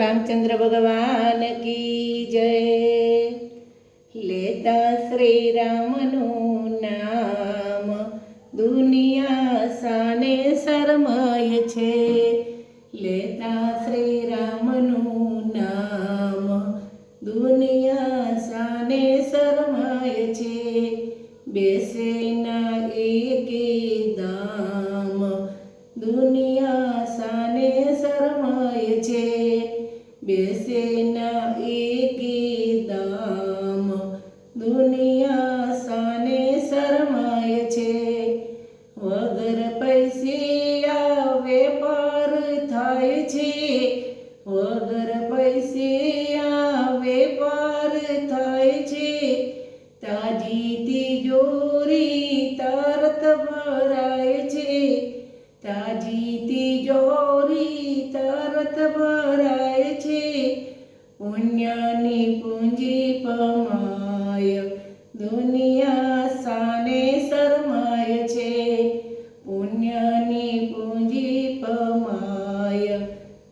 રામચંદ્ર ભગવાન કી જય. લેતા શ્રી રામનું નામ દુનિયા સાને શરમાય છે. લેતા શ્રી રામનું નામ દુનિયા સાને શરમાય છે. બેસે ના એકે દામ દુનિયા સાને શરમાય છે. બેસે ના એકે દામ. દુનિયા સાને શરમાય છે. વગર પૈસે વેપાર થાય છે. વગર પૈસે વેપાર થાય છે. તાજી તિજોરી તરત ભરાય પુણ્યની પૂંજી પમાય. દુનિયા સાને શરમાય છે. પુણ્યની પૂંજી પમાય.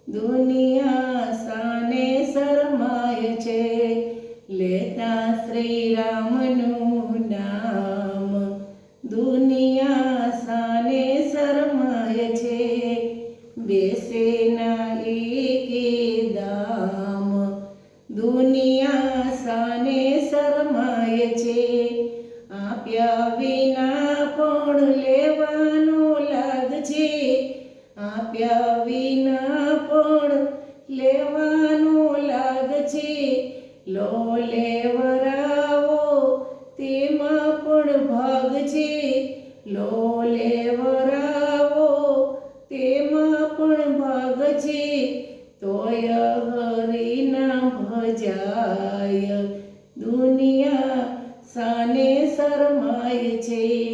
દુનિયા સાને શરમાય છે. લેતા શ્રી રામનું નામ. દુનિયા સાને શરમાય છે. બેસે ના દા દુનિયા સાને શરમાય છે. આપ્યા વિના પણ લેવાનો લાગ છે આપ્યા વિના પણ લેવાનો લાગ છે લો લેવરાવો તેમાં પણ ભાગ છે લો લેવરાવો શરમાય છે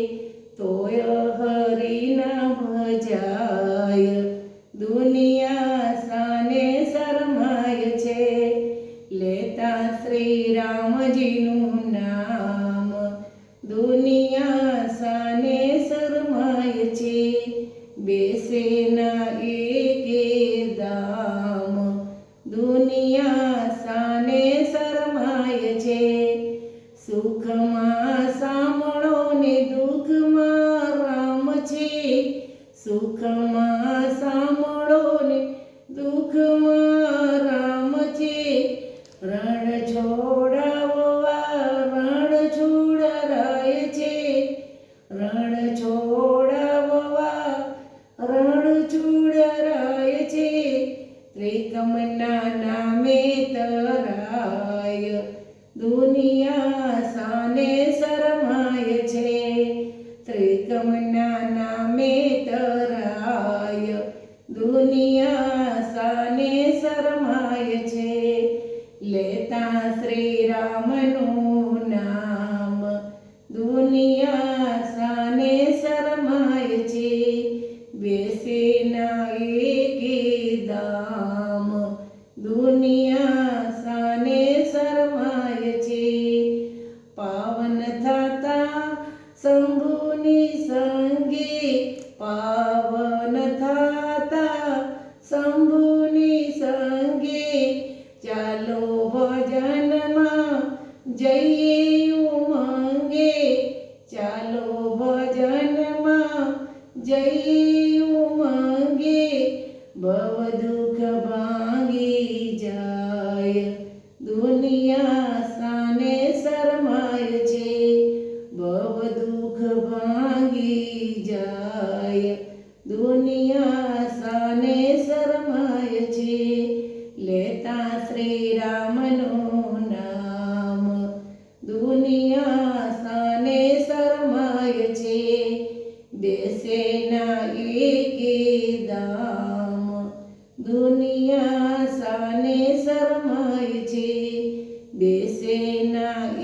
苏格拉。શ્રી રામનું નામ. દુનિયા સાને શરમાય છે. બેસીના એકે દામ. દુનિયા સાને શરમાય છે. પાવન થતા શંભુની સંગે પાવન થતા શંભુની જઈએ ઉમંગે. ચાલો ભજનમાં જઈએ ઉમંગે. ભવ દુઃખ ભાંગી જાય. દુનિયા સાને શરમાય છે. ભવ દુઃખ ભાંગી જાય. દુનિયા સાને શરમાય છે. લેતા શ્રી રામનું દેશે ના એકે દામ. દુનિયા સને શરમાય છે. બેસે ના